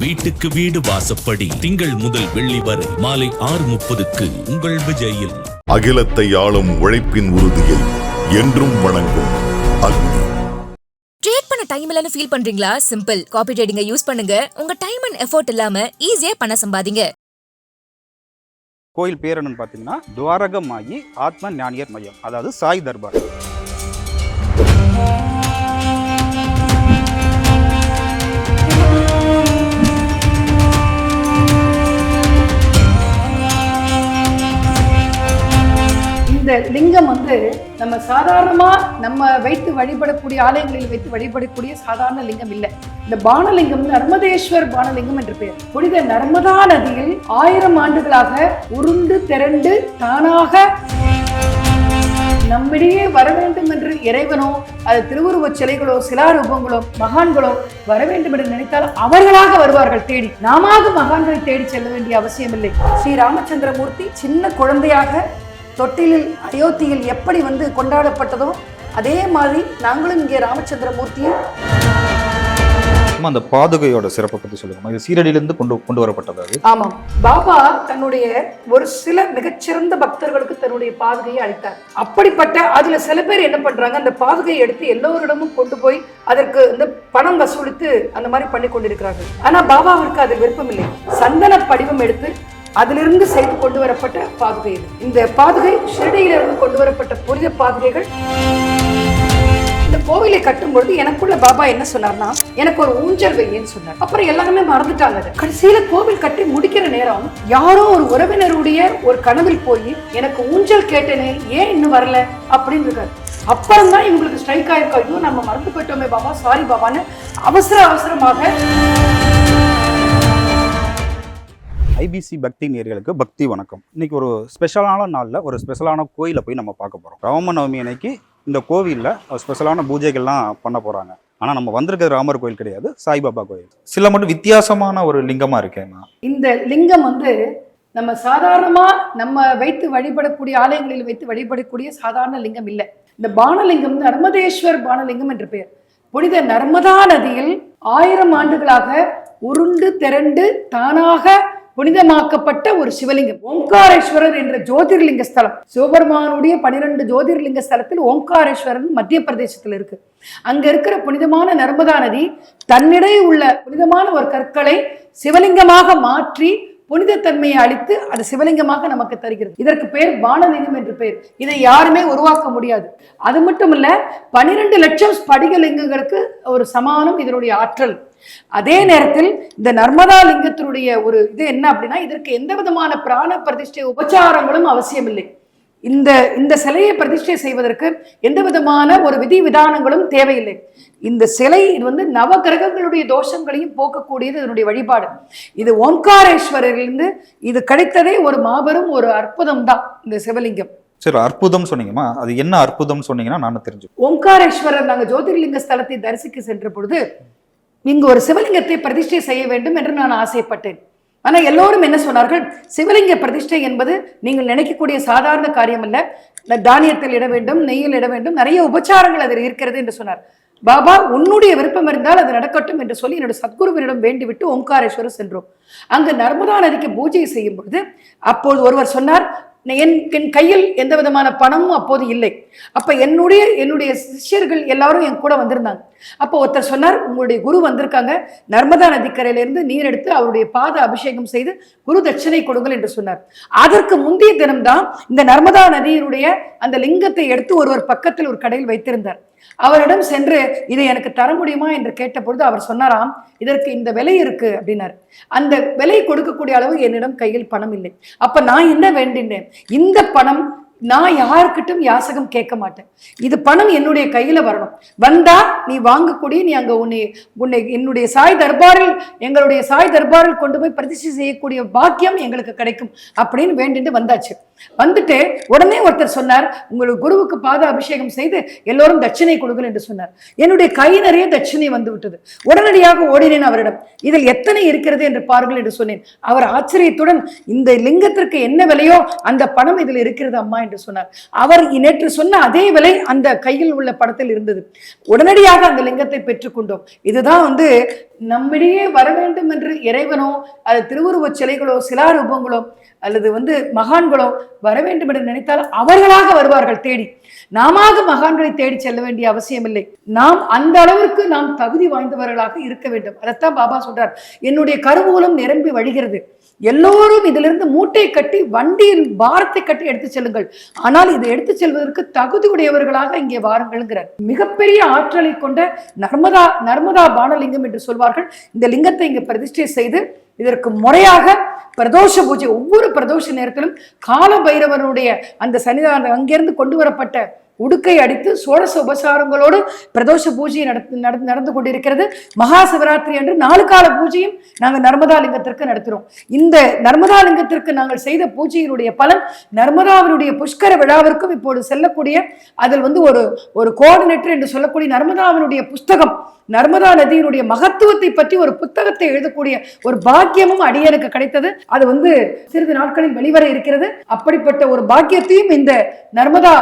வீட்டுக்கு வீடு வாசப்படி. திங்கள் முதல் வெள்ளி வரை மாலை ஆறு முப்பதுக்கு உங்கள் விஜயில். அகிலத்தை ஆளும் உழைப்பின் உறுதியை என்றும் வணங்கும் அக்னி. ட்ரேட் பண்ண டைம் இல்லைன்னு ஃபீல் பண்றீங்களா? சிம்பிள் காப்பி ட்ரேடிங்க யூஸ் பண்ணுங்க. உங்க டைம் அண்ட் எஃபோர்ட் இல்லாம ஈஸியா பணம் சம்பாதிங்க. கோயில் பேர் என்னன்னு பார்த்தீங்கன்னா துவாரகமாயி ஆத்ம ஞானியர் மையம். அதாவது சாய் தர்பார். இந்த லிங்கம் வந்து நம்ம சாதாரணமா நம்ம வைத்து வழிபடக்கூடிய ஆலயங்களில் வைத்து வழிபடக்கூடிய சாதாரண லிங்கம் இல்லை. இந்த பானலிங்கம் நர்மதேஸ்வர் பானலிங்கம் என்று பெயர். புனித நர்மதா நதியில் ஆயிரம் ஆண்டுகளாக உருண்டு திரண்டு தானாக நம்மிடையே வர வேண்டும் என்று இறைவனோ அது திருவுருவச் சிலைகளோ சிலாரூபங்களோ மகான்களோ வர வேண்டும் என்று நினைத்தால் அவர்களாக வருவார்கள் தேடி. நாமாக மகான்களை தேடி செல்ல வேண்டிய அவசியமில்லை. ஸ்ரீ ராமச்சந்திரமூர்த்தி சின்ன குழந்தையாக தொட்டிலில் அயோத்தியில் எப்படி வந்து கொண்டாடப்பட்டதோ அதே மாதிரி நாங்களும் இங்கே ராமச்சந்திரமூர்த்தியை அம்மா, அந்த பாதுகையோட சிறப்பை பத்தி சொல்லுங்கம்மா. இது சீரடியிலிருந்து கொண்டு கொண்டு வரப்பட்டது அது ஆமாம். பாபா தன்னுடைய ஒரு சில மிகச்சிறந்த பக்தர்களுக்கு தன்னுடைய பாதுகையை அளித்தார். அப்படிப்பட்ட அதுல சில பேர் என்ன பண்றாங்க அந்த பாதுகையை எடுத்து எல்லோரிடமும் கொண்டு போய் அதற்கு இந்த பணம் வசூலித்து அந்த மாதிரி பண்ணி கொண்டிருக்கிறார்கள். ஆனா பாபாவிற்கு அது விருப்பமில்லை. சந்தன படிவம் எடுத்து அதிலிருந்து செய்து கொண்டு வரப்பட்ட பாதுகை இந்த பாதுகை ஷிரடியிலிருந்து கொண்டு வரப்பட்ட புனித பாதுகைகள். இந்த கோவிலை கட்டும் பொழுது எனக்குள்ள பாபா என்ன சொன்னார்னா எனக்கு ஒரு ஊஞ்சல் வையன்னு சொன்னார். அப்புறம் எல்லாருமே மறந்துட்டாங்க கடைசியில கோவில் கட்டி முடிக்கிற நேரம் யாரோ ஒரு உறவினருடைய ஒரு கனவில் போய் எனக்கு ஊஞ்சல் கேட்டேனே ஏன் இன்னும் வரல? அப்படின்னு இருக்காரு. அப்புறம் தான் இவங்களுக்கு ஸ்ட்ரைக் ஆயிருக்கோ. ஐயோ நம்ம மறந்து போயிட்டோமே பாபா சாரி பாபான்னு அவசர அவசரமாக ஐபிசி பக்தி நேர்களுக்கு பக்தி வணக்கம். இன்னைக்கு ஒரு ஸ்பெஷலான நாளில் ஒரு ஸ்பெஷலான கோயிலை போய் நம்ம பார்க்க போகிறோம் ராமநவமி அன்னைக்கு இந்த கோவிலில் ஸ்பெஷலான பூஜைகள்லாம் பண்ண போகிறாங்க ஆனால் நம்ம வந்திருக்கிறது ராமர் கோயில் கிடையாது சாய்பாபா கோயில். சில மட்டும் வித்தியாசமான ஒரு லிங்கமாக இருக்கேம்மா இந்த லிங்கம் வந்து நம்ம சாதாரணமாக நம்ம வைத்து வழிபடக்கூடிய ஆலயங்களில் வைத்து வழிபடக்கூடிய சாதாரண லிங்கம் இல்லை. இந்த பானலிங்கம் நர்மதேஸ்வர் பானலிங்கம் என்று பெயர். புனித நர்மதா நதியில் ஆயிரம் ஆண்டுகளாக உருண்டு திரண்டு தானாக புனிதமாக்கப்பட்ட ஒரு சிவலிங்கம். ஓம்காரேஸ்வரர் என்ற ஜோதிர்லிங்க ஸ்தலம். சிவபெருமானுடைய பனிரெண்டு ஜோதிர்லிங்க ஸ்தலத்தில் ஓங்காரேஸ்வரன் மத்திய பிரதேசத்தில் இருக்கு. அங்க இருக்கிற புனிதமான நர்மதா நதி தன்னிடையே உள்ள புனிதமான ஒரு கற்களை சிவலிங்கமாக மாற்றி புனிதத்தன்மையை அளித்து அது சிவலிங்கமாக நமக்கு தருகிறது. இதற்கு பேர் வானலிங்கம் என்று பெயர் இதை யாருமே உருவாக்க முடியாது. அது மட்டும் இல்ல பனிரெண்டு லட்சம் ஸ்படிகலிங்கங்களுக்கு ஒரு சமானம் இதனுடைய ஆற்றல். அதே நேரத்தில் இந்த நர்மதா லிங்கத்தினுடைய ஒரு இது என்ன அப்படின்னா இதற்கு எந்த விதமான பிராண பிரதிஷ்டை உபச்சாரங்களும் அவசியமில்லை. இந்த இந்த சிலையை பிரதிஷ்டை செய்வதற்கு எந்த விதமான ஒரு விதி விதானங்களும் தேவையில்லை. இந்த சிலை இது வந்து நவகிரகங்களுடைய தோஷங்களையும் போக்கக்கூடியது இதனுடைய வழிபாடு. இது ஓம்காரேஸ்வரரிலிருந்து இது கிடைத்ததே ஒரு மாபெரும் ஒரு அற்புதம் தான் இந்த சிவலிங்கம். சரி அற்புதம் சொன்னீங்கம்மா. அது என்ன அற்புதம் சொன்னீங்கன்னா நானும் தெரிஞ்சு ஓம்காரேஸ்வரர் நாங்கள் ஜோதிர்லிங்க ஸ்தலத்தை தரிசிக்க சென்ற பொழுது இங்கு ஒரு சிவலிங்கத்தை பிரதிஷ்டை செய்ய வேண்டும் என்று நான் ஆசைப்பட்டேன். ஆனால் எல்லோரும் என்ன சொன்னார்கள்? சிவலிங்க பிரதிஷ்டை என்பது நீங்கள் நினைக்கக்கூடிய சாதாரண காரியம் அல்ல தானியத்தில் இட வேண்டும் நெய்யில் இட வேண்டும் நிறைய உபச்சாரங்கள் அதில் இருக்கிறது என்று சொன்னார். பாபா உன்னுடைய விருப்பம் இருந்தால் அது நடக்கட்டும் என்று சொல்லி என்னுடைய சத்குருவினிடம் வேண்டிவிட்டு ஓம்காரேஸ்வரர் சென்றோம். அங்கு நர்மதா நதிக்கு பூஜை செய்யும் பொழுது அப்போது ஒருவர் சொன்னார் என் என் கையில் எந்த விதமான பணமும் அப்போது இல்லை. அப்ப என்னுடைய என்னுடைய சிஷ்யர்கள் எல்லாரும் என் கூட வந்திருந்தாங்க. அப்போ ஒருத்தர் சொன்னார் உங்களுடைய குரு வந்திருக்காங்க. நர்மதா நதிக்கரையிலிருந்து நீர் எடுத்து அவருடைய பாத அபிஷேகம் செய்து குரு தட்சிணை கொடுங்கள் என்று சொன்னார். அதற்கு முந்தைய தினம்தான் இந்த நர்மதா நதியினுடைய அந்த லிங்கத்தை எடுத்து ஒருவர் பக்கத்தில் ஒரு கடையில் வைத்திருந்தார். அவரிடம் சென்று இதை எனக்கு தர முடியுமா? என்று கேட்டபொழுது அவர் சொன்னாராம் இதற்கு இந்த விலை இருக்கு அப்படின்னார். அந்த விலை கொடுக்கக்கூடிய அளவு என்னிடம் கையில் பணம் இல்லை. அப்ப நான் என்ன வேண்டினேன்? இந்த பணம் நான் யாருக்கிட்டும் யாசகம் கேட்க மாட்டேன். இது பணம் என்னுடைய கையில வரணும். வந்தா நீ வாங்கக்கூடிய நீ அங்க உன்னை உன்னை என்னுடைய சாய் தர்பாரில் எங்களுடைய சாய் தர்பாரில் கொண்டு போய் பிரதிஷ்டை செய்யக்கூடிய பாக்கியம் எங்களுக்கு கிடைக்கும் அப்படின்னு வேண்டிட்டு வந்தாச்சு. வந்துட்டு உடனே ஒருத்தர் சொன்னார் உங்களுக்கு குருவுக்கு பாத அபிஷேகம் செய்து எல்லோரும் தட்சிணை கொடுங்கள் என்று சொன்னார். என்னுடைய கை நிறைய தட்சிணை வந்து விட்டது. உடனடியாக ஓடினேன் அவரிடம். இதில் எத்தனை இருக்கிறது? என்று பாருங்கள் என்று சொன்னேன். அவர் ஆச்சரியத்துடன் இந்த லிங்கத்திற்கு என்ன விலையோ அந்த பணம் இதில் இருக்கிறது அம்மா என்று சொன்னார். அவர் நேற்று சொன்ன அதே விலை அந்த கையில் உள்ள படத்தில் இருந்தது. உடனடியாக அந்த லிங்கத்தை பெற்றுக்கொண்டோம். இதுதான் வந்து நம்மிடையே வர வேண்டும் என்று இறைவனோ அது திருவுருவச் சிலைகளோ சிலாரூபங்களோ அல்லது வந்து மகான்களோ வர வேண்டும் என்று நினைத்தால் அவர்களாக வருவார்கள் தேடி. நாம மகான்களை தேடி செல்ல வேண்டிய அவசியமில்லை. நாம் அந்த அளவிற்கு நாம் தகுதி வாய்ந்தவர்களாக இருக்க வேண்டும். அதைத்தான் பாபா சொல்றார். என்னுடைய கருவூலம் நிரம்பி வழிகிறது. எல்லோரும் இதிலிருந்து மூட்டை கட்டி வண்டியில் பாரத்தை கட்டி எடுத்து செல்லுங்கள். ஆனால் இதை எடுத்து செல்வதற்கு தகுதி உடையவர்களாக இங்கே வாருங்கள்ங்கிறார். மிகப்பெரிய ஆற்றலை கொண்ட நர்மதா நர்மதா பானலிங்கம் என்று சொல்வார்கள். இந்த லிங்கத்தை இங்கே பிரதிஷ்டை செய்து இதற்கு முறையாக பிரதோஷ பூஜை ஒவ்வொரு பிரதோஷ நேரத்திலும் கால பைரவனுடைய அந்த சன்னிதானம் அங்கிருந்து கொண்டு வரப்பட்ட உடுக்கை அடித்து சோழச உபசாரங்களோடு பிரதோஷ பூஜையை நடத்து நடந்து நடந்து கொண்டிருக்கிறது. மகா சிவராத்திரி அன்று நாலு கால பூஜையும் நாங்கள் நர்மதா லிங்கத்திற்கு நடத்துகிறோம் இந்த நர்மதாலிங்கத்திற்கு நாங்கள் செய்த பூஜையினுடைய பலன் நர்மதாவினுடைய புஷ்கர விழாவிற்கும் இப்போது செல்லக்கூடிய அதில் வந்து ஒரு ஒரு கோஆர்டினேட்டர் என்று சொல்லக்கூடிய நர்மதாவினுடைய புஸ்தகம் நர்மதா நதியினுடைய மகத்துவத்தை பற்றி ஒரு புத்தகத்தை எழுதக்கூடிய ஒரு பாக்கியமும் அடியனுக்கு கிடைத்தது. அது வந்து சிறிது நாட்களில் வெளிவர இருக்கிறது. அப்படிப்பட்ட ஒரு பாக்கியத்தையும் இந்த நர்மதா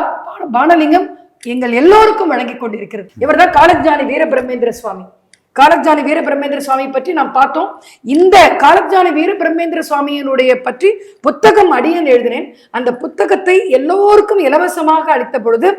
பானலிங்கம் எங்கள் எல்லோருக்கும் வழங்கி கொண்டிருக்கிறது. இவர்தான் காலஜானி வீரபிரமேந்திர சுவாமி. காலஜானி வீரபிரமேந்திர சுவாமி பற்றி நாம் பார்த்தோம். இந்த காலஜானி வீரபிரமேந்திர சுவாமியினுடைய பற்றி புத்தகம் அடியன் எழுதினேன். அந்த புத்தகத்தை எல்லோருக்கும் இலவசமாக அளித்த பொழுது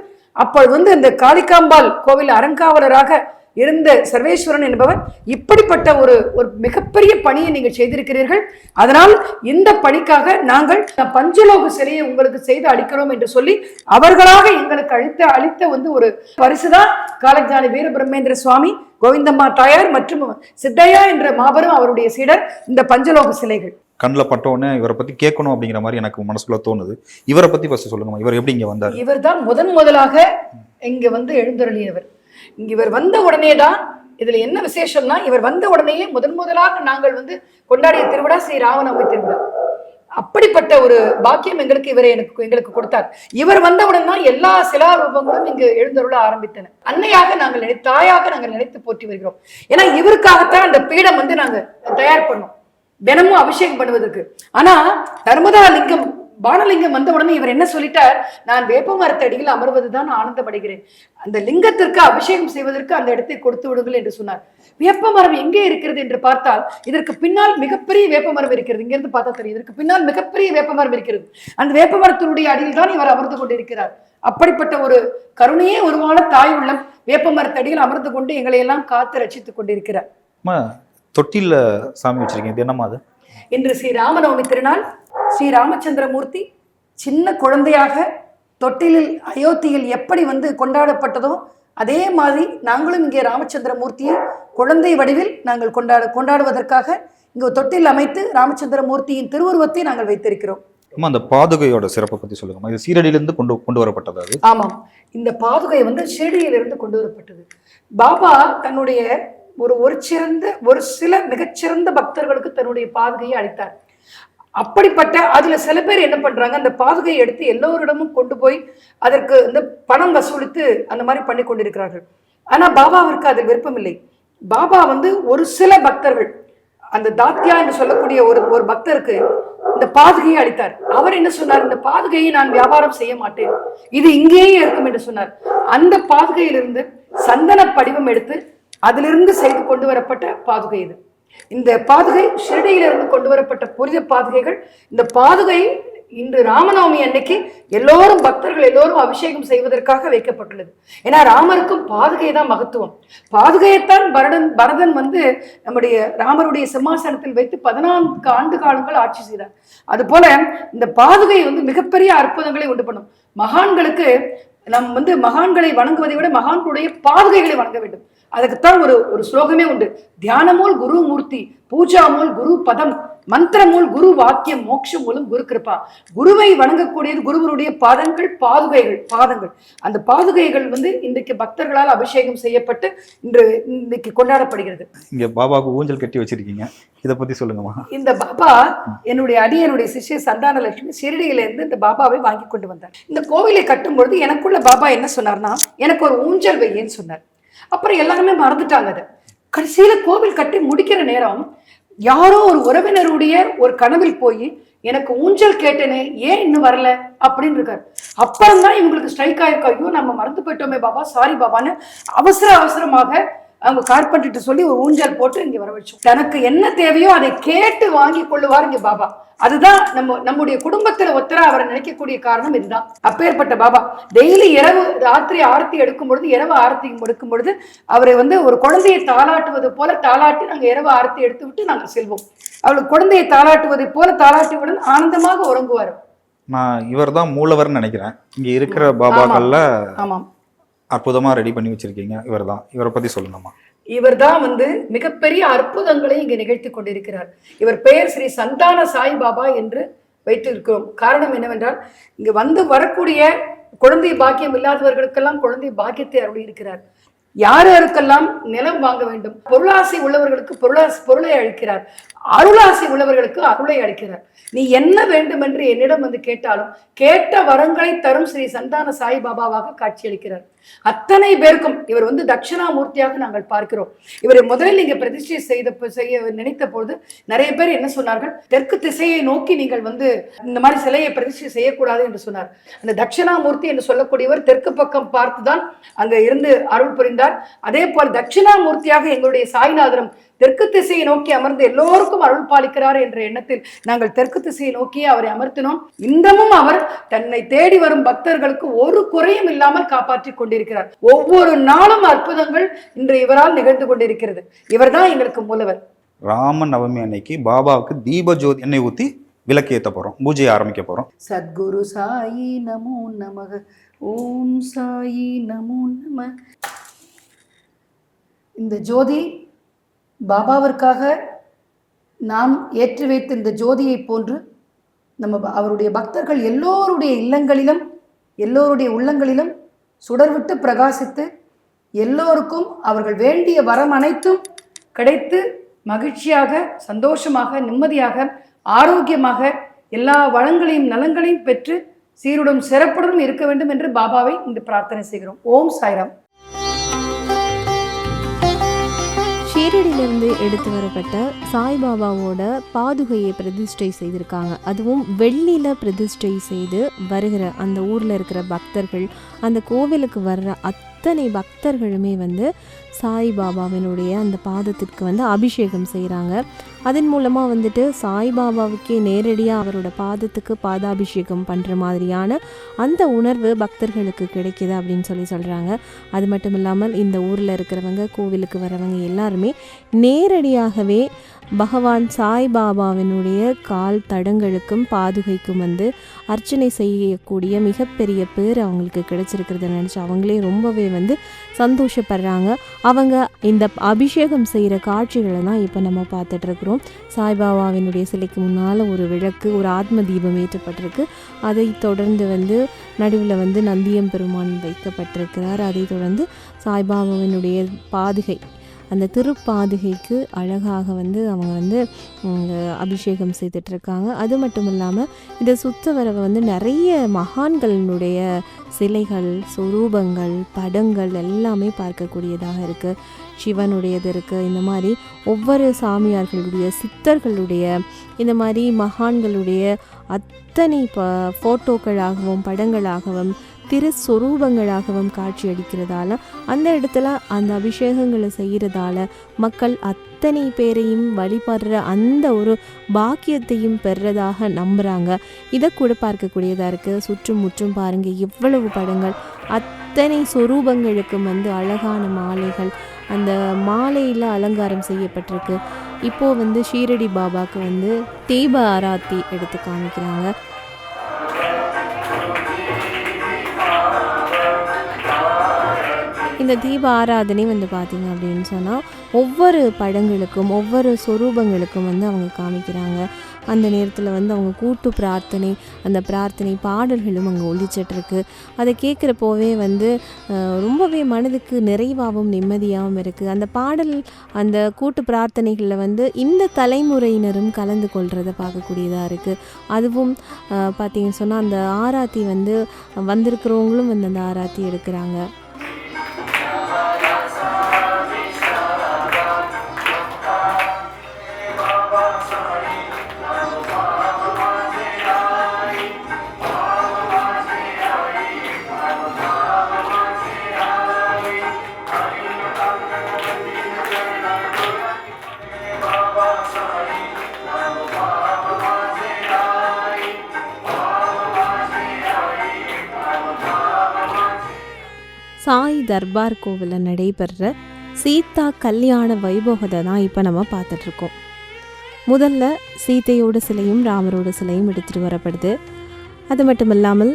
அப்பொழுது வந்து இந்த காளிகாம்பாள் கோவில் அறங்காவலராக இருந்த சர்வேஸ்வரன் என்பவர் இப்படிப்பட்ட ஒரு ஒரு மிகப்பெரிய பணியை நீங்கள் செய்திருக்கிறீர்கள். அதனால் இந்த பணிக்காக நாங்கள் பஞ்சலோக சிலையை உங்களுக்கு செய்து அளிக்கிறோம் என்று சொல்லி அவர்களாக எங்களுக்கு அளித்த அளித்த வந்து ஒரு பரிசுதான் காலஜானி வீரபிரமேந்திர சுவாமி கோவிந்தம்மா தாயார் மற்றும் சித்தையா என்ற மாபெரும் அவருடைய சீடர் இந்த பஞ்சலோக சிலைகள். கண்ணில் பட்டோன்னே இவரை பத்தி கேட்கணும் அப்படிங்கிற மாதிரி எனக்கு மனசுக்குள்ள தோணுது. இவரை பத்தி ஃபர்ஸ்ட் சொல்லுங்கம்மா. இவர் எப்படி இங்க வந்தார்? இவர்தான் முதன் முதலாக இங்க வந்து எழுந்தருளியவர். இங்க இவர் வந்த உடனே தான் இதுல என்ன விசேஷம்னா இவர் வந்த உடனேயே முதன் முதலாக நாங்கள் வந்து கொண்டாடிய திருவிழா ஸ்ரீ ராமநவமி திருவிழா. அப்படிப்பட்ட ஒரு பாக்கியம் எங்களுக்கு இவரை எனக்கு எங்களுக்கு கொடுத்தார். இவர் வந்தவுடன் தான் எல்லா சிலா ரூபங்களும் இங்கு எழுந்தருள ஆரம்பித்தன. அன்னையாக நாங்கள் நினை தாயாக நாங்கள் நினைத்து போற்றி வருகிறோம். ஏன்னா இவருக்காகத்தான் அந்த பீடம் வந்து நாங்கள் தயார் பண்ணோம். தினமும் அபிஷேகம் பண்ணுவதற்கு. ஆனா நர்மதா லிங்கம் பானலிங்கம் வந்த உடனே இவர் என்ன சொல்லிட்டார்? நான் வேப்ப மரத்தடியில் அமர்வதுதான் ஆனந்தமடைகிறேன். அந்த லிங்கத்திற்கு அபிஷேகம் செய்வதற்கு அந்த இடத்தை கொடுத்து விடுங்கள் என்று சொன்னார். வேப்ப மரம் எங்கே இருக்கிறது என்று பார்த்தால் இதற்கு பின்னால் மிகப்பெரிய வேப்ப மரம் இருக்கிறது. இங்கிருந்து பார்த்தா தெரியும். இதற்கு பின்னால் மிகப்பெரிய வேப்ப மரம் இருக்கிறது. அந்த வேப்ப மரத்தினுடைய அடியில் தான் இவர் அமர்ந்து கொண்டிருக்கிறார். அப்படிப்பட்ட ஒரு கருணையே உருவான தாய் உள்ளம் வேப்ப மரத்தடியில் அமர்ந்து கொண்டு எங்களை எல்லாம் காத்து ரட்சித்துக் கொண்டிருக்கிறார். அம்மா தொட்டில்ல சாமி வச்சிருக்கீங்க. இது என்னம்மா அது? இன்று ஸ்ரீ ராமநவமி திருநாள். ஸ்ரீ ராமச்சந்திரமூர்த்தி சின்ன குழந்தையாக தொட்டிலில் அயோத்தியில் எப்படி வந்து கொண்டாடப்பட்டதோ அதே மாதிரி நாங்களும் இங்கே ராமச்சந்திரமூர்த்தியை குழந்தை வடிவில் நாங்கள் கொண்டாட கொண்டாடுவதற்காக இங்கு தொட்டில் அமைத்து ராமச்சந்திரமூர்த்தியின் திருவுருவத்தை நாங்கள் வைத்திருக்கிறோம். அம்மா அந்த பாதுகையோட சிறப்பை பத்தி சொல்லுங்கம்மா. இது சீரடியிலிருந்து கொண்டு கொண்டு வரப்பட்டது அது. ஆமாம். இந்த பாதுகை வந்து ஷிரடியிலிருந்து கொண்டு வரப்பட்டது. பாபா தன்னுடைய ஒரு ஒரு சிறந்த ஒரு சில மிகச்சிறந்த பக்தர்களுக்கு தன்னுடைய பாதுகையை அளித்தார். அப்படிப்பட்ட அதுல சில பேர் என்ன பண்றாங்க அந்த பாதுகையை எடுத்து எல்லோரிடமும் கொண்டு போய் அதற்கு இந்த பணம் வசூலித்து அந்த மாதிரி பண்ணி கொண்டிருக்கிறார்கள். ஆனா பாபாவிற்கு அதில் விருப்பமில்லை. பாபா வந்து ஒரு சில பக்தர்கள் அந்த தாத்தியா என்று சொல்லக்கூடிய ஒரு ஒரு பக்தருக்கு இந்த பாதுகையை அளித்தார். அவர் என்ன சொன்னார்? இந்த பாதுகையை நான் வியாபாரம் செய்ய மாட்டேன். இது இங்கேயே இருக்கும் என்று சொன்னார். அந்த பாதுகையிலிருந்து சந்தன படிவம் எடுத்து அதிலிருந்து செய்து கொண்டு வரப்பட்ட பாதுகை இது. இந்த பாதுகை ஷிரடியிலிருந்து கொண்டு வரப்பட்ட புனித பாதுகைகள் இந்த பாதுகை இன்று ராமநவமி அன்னைக்கு எல்லோரும் பக்தர்கள் எல்லோரும் அபிஷேகம் செய்வதற்காக வைக்கப்பட்டுள்ளது. ஏன்னா ராமருக்கும் பாதுகை தான் மகத்துவம். பாதுகையைத்தான் பரதன் பரதன் வந்து நம்முடைய ராமருடைய சிம்மாசனத்தில் வைத்து பதினான்கு ஆண்டு காலங்கள் ஆட்சி செய்தார். அதுபோல இந்த பாதுகை வந்து மிகப்பெரிய அற்புதங்களை உண்டு பண்ணும். மகான்களுக்கு நம் வந்து மகான்களை வணங்குவதை விட மகான்களுடைய பாதுகைகளை வணங்க வேண்டும். அதுக்குத்தான் ஒரு ஒரு ஸ்லோகமே உண்டு. தியானமூல் குரு மூர்த்தி பூஜாமூல் குரு பதம் மந்திரமூல் குரு வாக்கியம் மோட்சம் மூலம் குரு கிருபா. குருவை வணங்கக்கூடியது குருவருடைய பாதங்கள் பாதுகைகள் பாதங்கள். அந்த பாதுகைகள் வந்து இன்றைக்கு பக்தர்களால் அபிஷேகம் செய்யப்பட்டு இன்று இன்றைக்கு கொண்டாடப்படுகிறது. இங்க பாபாவுக்கு ஊஞ்சல் கட்டி வச்சிருக்கீங்க. இதை பத்தி சொல்லுங்கம்மா. இந்த பாபா என்னுடைய அடியனுடைய சிஷ்ய சந்தான லட்சுமி ஷிரடியில இருந்து இந்த பாபாவை வாங்கி கொண்டு வந்தார். இந்த கோவிலை கட்டும் பொழுது எனக்குள்ள பாபா என்ன சொன்னார்னா எனக்கு ஒரு ஊஞ்சல் வையேன்னு சொன்னார். அப்புறம் எல்லாருமே மறந்துட்டாங்க அதை. கடைசியில கோவில் கட்டி முடிக்கிற நேரம் யாரோ ஒரு உறவினருடைய ஒரு கனவில் போய் எனக்கு ஊஞ்சல் கேட்டேனே ஏன் இன்னும் வரல? அப்படின்னு இருக்காரு. அப்புறம் தான் இவங்களுக்கு ஸ்ட்ரைக் ஆயிருக்கா. ஐயோ நம்ம மறந்து போயிட்டோமே பாபா சாரி பாபான்னு அவசர அவசரமாக அவங்க கார்பெண்டர்கிட்ட சொல்லி ஒரு ஊஞ்சல் போட்டு இங்க வர வச்சோம். தனக்கு என்ன தேவையோ அதை கேட்டு வாங்கி கொள்ளுவார் இங்க பாபா. அதுதான் நம்ம நம்முடைய குடும்பத்துல ஒத்தரா அவரை நினைக்கக்கூடிய காரணம் இதுதான். அப்பேற்பட்ட பாபா. டெய்லி இரவு ராத்திரி ஆரத்தி எடுக்கும் பொழுது இரவு ஆரத்தி எடுக்கும் பொழுது அவரை வந்து ஒரு குழந்தையை தாளாட்டுவது போல தாளாட்டி நாங்க இரவு ஆரத்தி எடுத்து விட்டு நாங்க செல்வோம். அவளுக்கு குழந்தையை தாளாட்டுவதை போல தாளாட்டியுடன் ஆனந்தமாக உறங்குவார். நான் இவர் தான் மூலவர்னு நினைக்கிறேன். இங்க இருக்கிற பாபாக்கள்ல ஆமாம். அற்புதமா ரெடி பண்ணி வச்சிருக்கீங்க. இவர் தான் இவரை பத்தி சொல்லுங்கம்மா. இவர்தான் வந்து மிகப்பெரிய அற்புதங்களை இங்கு நிகழ்த்தி கொண்டிருக்கிறார். இவர் பெயர் ஸ்ரீ சந்தான சாய்பாபா என்று வைத்திருக்கிறோம். காரணம் என்னவென்றால் இங்கு வந்து வரக்கூடிய குழந்தை பாக்கியம் இல்லாதவர்களுக்கெல்லாம் குழந்தை பாக்கியத்தை அருளி இருக்கிறார் யார் யாருக்கெல்லாம் நிலம் வாங்க வேண்டும்? பொருளாசை உள்ளவர்களுக்கு பொருளாசி பொருளை அளிக்கிறார். அருளாசை உள்ளவர்களுக்கு அருளை அளிக்கிறார். நீ என்ன வேண்டும் என்று என்னிடம் வந்து கேட்டாலும் கேட்ட வரங்களை தரும் ஸ்ரீ சந்தான சாய்பாபாவாக காட்சியளிக்கிறார். அத்தனை பேருக்கும் இவர் வந்து தட்சிணாமூர்த்தியாக நாங்கள் பார்க்கிறோம். இவரை முதலில் நீங்க பிரதிஷ்டை செய்த செய்ய நினைத்த பொழுது நிறைய பேர் என்ன சொன்னார்கள்? தெற்கு திசையை நோக்கி நீங்கள் வந்து இந்த மாதிரி சிலையை பிரதிஷ்டை செய்யக்கூடாது என்று சொன்னார். அந்த தட்சிணாமூர்த்தி என்று சொல்லக்கூடியவர் தெற்கு பக்கம் பார்த்துதான் அங்க இருந்து அருள் புரிந்தார். அதே போல் தட்சிணாமூர்த்தியாக எங்களுடைய சாய்நாதனம் தெற்கு திசையை நோக்கி அமர்ந்து எல்லோருக்கும் அருள் பாலிக்கிறார் என்ற எண்ணத்தில் நாங்கள் தெற்கு திசையை நோக்கியே அவரை அமர்த்தினோம். இன்றமும் அவர் தன்னை தேடி வரும் பக்தர்களுக்கு ஒரு குறையும் இல்லாமல் காப்பாற்றி கொண்டிருக்கிறார். ஒவ்வொரு நாளும் அற்புதங்கள் இன்று இவரால் நிகழ்ந்து கொண்டிருக்கிறது. இவர்தான் எங்களுக்கு மூலவர். ராம நவமி அன்னைக்கு பாபாவுக்கு தீப ஜோதி எண்ணெய் ஊத்தி விளக்கு ஏத்த போறோம். பூஜையை ஆரம்பிக்க போறோம். சத்குரு சாயி நமோ நமக. ஓம் சாயி நமோ நம. இந்த ஜோதி பாபாவிற்காக நாம் ஏற்றி வைத்த இந்த ஜோதியை போன்று நம்ம ப- அவருடைய பக்தர்கள் எல்லோருடைய இல்லங்களிலும் எல்லோருடைய உள்ளங்களிலும் சுடர்விட்டு பிரகாசித்து எல்லோருக்கும் அவர்கள் வேண்டிய வரம் அனைத்தும் கிடைத்து மகிழ்ச்சியாக சந்தோஷமாக நிம்மதியாக ஆரோக்கியமாக எல்லா வளங்களையும் நலங்களையும் பெற்று சீருடன் சிறப்புடன் இருக்க வேண்டும் என்று பாபாவை இந்த பிரார்த்தனை செய்கிறோம். ஓம் சாய்ராம். ஷீரடியிலிருந்து எடுத்து வரப்பட்ட சாய்பாபாவோட பாதுகையை பிரதிஷ்டை செய்திருக்காங்க. அதுவும் வெள்ளியில் பிரதிஷ்டை செய்து வருகிற அந்த ஊரில் இருக்கிற பக்தர்கள் அந்த கோவிலுக்கு வர்ற அத்தனை பக்தர்களுமே வந்து சாய்பாபாவினுடைய அந்த பாதத்திற்கு வந்து அபிஷேகம் செய்கிறாங்க அதன் மூலமாக வந்துட்டு சாய்பாபாவுக்கே நேரடியாக அவரோட பாதத்துக்கு பாதாபிஷேகம் பண்ணுற மாதிரியான அந்த உணர்வு பக்தர்களுக்கு கிடைக்கிது அப்படின்னு சொல்லி சொல்கிறாங்க அது மட்டும் இல்லாமல் இந்த ஊரில் இருக்கிறவங்க கோவிலுக்கு வரவங்க எல்லாருமே நேரடியாகவே பகவான் சாய்பாபாவினுடைய கால் தடங்களுக்கும் பாதுகைக்கும் வந்து அர்ச்சனை செய்யக்கூடிய மிகப்பெரிய பேர் அவங்களுக்கு கிடைச்சிருக்கிறத நினச்சி அவங்களே ரொம்பவே வந்து சந்தோஷப்படுறாங்க. அவங்க இந்த அபிஷேகம் செய்கிற காட்சிகளை தான் இப்போ நம்ம பார்த்துட்ருக்குறோம் சாய்பாபாவினுடைய சிலைக்கு முன்னால் ஒரு விளக்கு ஒரு ஆத்ம தீபம் ஏற்றப்பட்டிருக்கு. அதை தொடர்ந்து வந்து நடுவில் வந்து நந்தியம் பெருமான் வைக்கப்பட்டிருக்கிறார். அதை தொடர்ந்து சாய்பாபாவினுடைய பாதுகை அந்த திருப்பாதுகைக்கு அழகாக வந்து அவங்க வந்து அபிஷேகம் செய்துட்ருக்காங்க. அது மட்டும் இல்லாமல் இதை சுத்த வரவை வந்து நிறைய மகான்களினுடைய சிலைகள் சுரூபங்கள் படங்கள் எல்லாமே பார்க்கக்கூடியதாக இருக்குது சிவனுடையது இருக்குது இந்த மாதிரி ஒவ்வொரு சாமியார்களுடைய சித்தர்களுடைய இந்த மாதிரி மகான்களுடைய அத்தனை ப ஃபோட்டோக்களாகவும் படங்களாகவும் திருஸ்வரூபங்களாகவும் காட்சியளிக்கிறதால அந்த இடத்துல அந்த அபிஷேகங்களை செய்கிறதால மக்கள் அத்தனை பேரையும் வழிபடுற அந்த ஒரு பாக்கியத்தையும் பெறுறதாக நம்புகிறாங்க இதை கூட பார்க்கக்கூடியதாக இருக்குது சுற்றும் முற்றும் பாருங்கள் எவ்வளவு படங்கள். அத்தனை சொரூபங்களுக்கும் வந்து அழகான மாலைகள். அந்த மாலையில் அலங்காரம் செய்யப்பட்டிருக்கு. இப்போது வந்து ஷீரடி பாபாவுக்கு வந்து தீப ஆராத்தி எடுத்து காமிக்கிறாங்க. இந்த தீப ஆராதனை வந்து பார்த்திங்க அப்படின்னு சொன்னால் ஒவ்வொரு படங்களுக்கும் ஒவ்வொரு சொரூபங்களுக்கும் வந்து அவங்க காமிக்கிறாங்க. அந்த நேரத்தில் வந்து அவங்க கூட்டு பிரார்த்தனை அந்த பிரார்த்தனை பாடல்களும் அங்கே ஒழிச்சிட்ருக்கு அதை கேட்குறப்போவே வந்து ரொம்பவே மனதுக்கு நிறைவாகவும் நிம்மதியாகவும் இருக்குது அந்த பாடல் அந்த கூட்டு பிரார்த்தனைகளில் வந்து இந்த தலைமுறையினரும் கலந்து கொள்கிறத பார்க்கக்கூடியதாக இருக்குது அதுவும் அஹ், பார்த்தீங்கன்னு சொன்னால் அந்த ஆராத்தி வந்து வந்திருக்கிறவங்களும் வந்து அந்த ஆராத்தி எடுக்கிறாங்க. தர்பார் கோவிலில் நடைபெறுற சீதா கல்யாண வைபோகத்தை தான் இப்போ நம்ம பார்த்துட்ருக்கோம் முதல்ல சீதையோட சிலையும் ராமரோட சிலையும் எடுத்துகிட்டு வரப்படுது. அது மட்டும் இல்லாமல்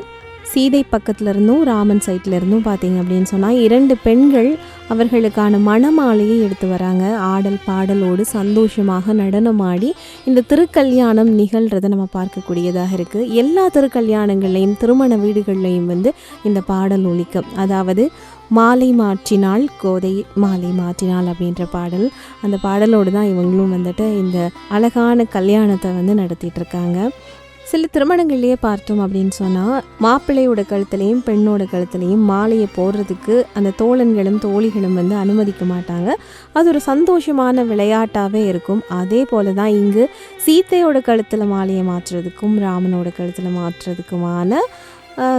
சீதை பக்கத்துலேருந்தும் ராமன் சைட்லேருந்தும் பார்த்தீங்க அப்படின்னு சொன்னால் இரண்டு பெண்கள் அவர்களுக்கான மணமாலையை எடுத்து வராங்க. ஆடல் பாடலோடு சந்தோஷமாக நடனமாடி இந்த திருக்கல்யாணம் நிகழ்கிறத நம்ம பார்க்கக்கூடியதாக இருக்குது எல்லா திருக்கல்யாணங்கள்லையும் திருமண வீடுகள்லையும் வந்து இந்த பாடல் ஒழிக்கும் அதாவது மாலை மாற்றினாள் கோதை மாலை மாற்றினாள் அப்படின்ற பாடல். அந்த பாடலோடு தான் இவங்களும் வந்துட்டு இந்த அழகான கல்யாணத்தை வந்து நடத்திட்டு இருக்காங்க சில திருமணங்கள்லேயே பார்த்தோம் அப்படின்னு சொன்னால் மாப்பிள்ளையோட கழுத்துலையும் பெண்ணோட கழுத்துலையும் மாலையை போடுறதுக்கு அந்த தோழன்களும் தோழிகளும் வந்து அனுமதிக்க மாட்டாங்க. அது ஒரு சந்தோஷமான விளையாட்டாகவே இருக்கும். அதே போல தான் இங்கு சீத்தையோட கழுத்தில் மாலையை மாற்றுறதுக்கும் ராமனோட கழுத்தில் மாற்றுறதுக்குமான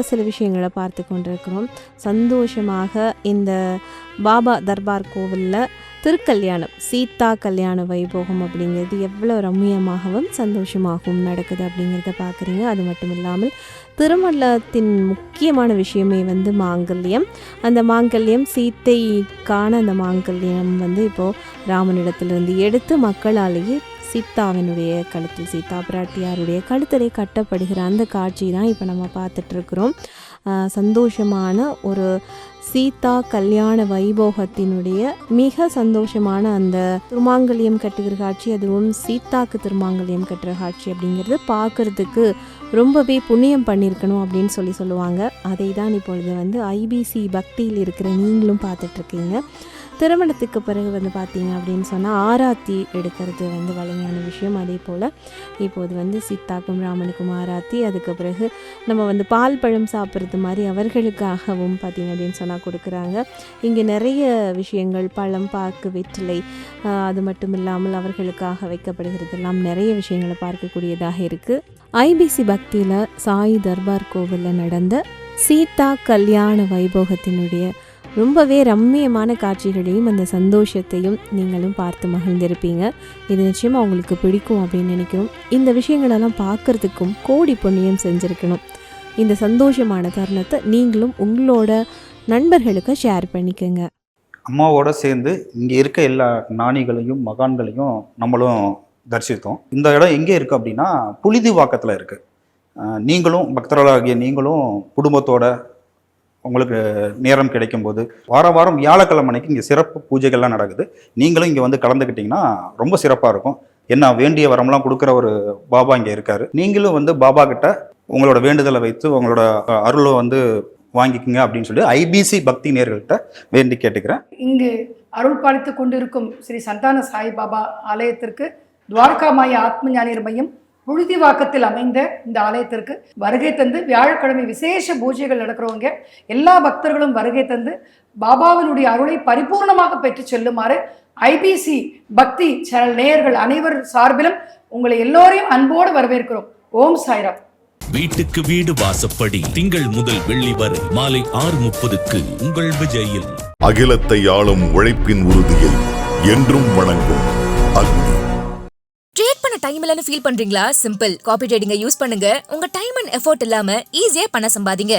சில விஷயங்களை பார்த்து கொண்டிருக்கிறோம். சந்தோஷமாக இந்த பாபா தர்பார் கோவிலில் திருக்கல்யாணம் சீதா கல்யாண வைபோகம் அப்படிங்கிறது எவ்வளோ ரம்மியமாகவும் சந்தோஷமாகவும் நடக்குது அப்படிங்கிறத பார்க்குறீங்க. அது மட்டும் இல்லாமல் திருமணத்தின் முக்கியமான விஷயமே வந்து மாங்கல்யம். அந்த மாங்கல்யம் சீத்தைக்கான அந்த மாங்கல்யம் வந்து இப்போது ராமனிடத்திலிருந்து எடுத்து மக்களாலேயே சீதாவினுடைய கழுத்தில் சீதா பிராட்டியாருடைய கழுத்தலை கட்டப்படுகிற அந்த காட்சி தான் இப்போ நம்ம பார்த்துட்ருக்குறோம். சந்தோஷமான ஒரு சீதா கல்யாண வைபோகத்தினுடைய மிக சந்தோஷமான அந்த திருமாங்கல்யம் கட்டுகிற காட்சி அதுவும் சீதாக்கு திருமாங்கல்யம் கட்டுற காட்சி அப்படிங்கிறது பார்க்கறதுக்கு ரொம்பவே புண்ணியம் பண்ணியிருக்கணும் அப்படின்னு சொல்லி சொல்லுவாங்க. அதை தான் இப்பொழுது வந்து ஐபிசி பக்தியில் இருக்கிற நீங்களும் பார்த்துட்ருக்கீங்க. திருமணத்துக்கு பிறகு வந்து பார்த்தீங்க அப்படின்னு சொன்னால் ஆராத்தி எடுக்கிறது வந்து வலிமையான விஷயம். அதே போல் இப்போது வந்து சீத்தாக்கும் ராமனுக்கும் ஆராத்தி அதுக்கு பிறகு நம்ம வந்து பால் பழம் சாப்பிட்றது மாதிரி அவர்களுக்காகவும் பார்த்தீங்க அப்படின்னு சொன்னால் கொடுக்குறாங்க. இங்கே நிறைய விஷயங்கள் பழம் பாக்கு வெற்றிலை அது மட்டும் இல்லாமல் அவர்களுக்காக வைக்கப்படுகிறதெல்லாம் நிறைய விஷயங்களை பார்க்கக்கூடியதாக இருக்குது ஐபிசி பக்தியில் சாய் தர்பார் கோவிலில் நடந்த சீதா கல்யாண வைபோகத்தினுடைய ரொம்பவே ரம்மியமான காட்சிகளையும் அந்த சந்தோஷத்தையும் நீங்களும் பார்த்து மகிழ்ந்திருப்பீங்க. இது நிச்சயமாக உங்களுக்கு பிடிக்கும் அப்படின்னு நினைக்கிறோம். இந்த விஷயங்களெல்லாம் பார்க்கறதுக்கும் கோடி புண்ணியம் செஞ்சுருக்கணும். இந்த சந்தோஷமான தருணத்தை நீங்களும் உங்களோட நண்பர்களுக்கு ஷேர் பண்ணிக்கோங்க. அம்மாவோட சேர்ந்து இங்கே இருக்க எல்லா ஞானிகளையும் மகான்களையும் நம்மளும் தரிசித்தோம். இந்த இடம் எங்கே இருக்குது அப்படின்னா புலிதிவாக்கத்தில் இருக்குது நீங்களும் பக்தர்களாகிய நீங்களும் குடும்பத்தோட உங்களுக்கு நேரம் கிடைக்கும்போது வார வாரம் வியாழக்கிழமை அன்னைக்கு இங்கே சிறப்பு பூஜைகள்லாம் நடக்குது. நீங்களும் இங்கே வந்து கலந்துக்கிட்டிங்கன்னா ரொம்ப சிறப்பாக இருக்கும். என்ன வேண்டிய வரம்லாம் கொடுக்குற ஒரு பாபா இங்கே இருக்காரு. நீங்களும் வந்து பாபா கிட்ட உங்களோட வேண்டுதலை வைத்து உங்களோட அருளை வந்து வாங்கிக்கோங்க அப்படின்னு சொல்லி ஐபிசி பக்தி நேர்கள்ட்ட வேண்டி கேட்டுக்கிறேன். இங்கு அருள் பாலித்துக் கொண்டிருக்கும் ஸ்ரீ சந்தான சாய் பாபா ஆலயத்திற்கு துவாரகாமாய ஆத்ம ஞானியர் மையம் புழுதிவாக்கத்தில் அமைந்த இந்த ஆலயத்திற்கு வருகை தந்து வியாழக்கிழமை விசேஷ பூஜைகள் நடக்கிறவங்க எல்லா பக்தர்களும் வருகை தந்து பாபாவினுடைய அருளை பரிபூர்ணமாக பெற்று செல்லுமாறு ஐபிசி பக்தி சேனல் நேயர்கள் அனைவர் சார்பிலும் உங்களை எல்லோரையும் அன்போடு வரவேற்கிறோம். ஓம் சாய்ராம். வீட்டுக்கு வீடு வாசப்படி திங்கள் முதல் வெள்ளி வரை மாலை ஆறு முப்பதுக்கு உங்கள் விஜயில். அகிலத்தை ஆளும் உழைப்பின் உறுதியை என்றும் வணங்கும் அக்னி. ட்ரேட் பண்ண டைம் இல்லைன்னு ஃபீல் பண்றீங்களா? சிம்பிள் காப்பி ட்ரேடிங்கை யூஸ் பண்ணுங்க. உங்க டைம் அண்ட் எஃபோர்ட் இல்லாம ஈஸியா பணம் சம்பாதிங்க.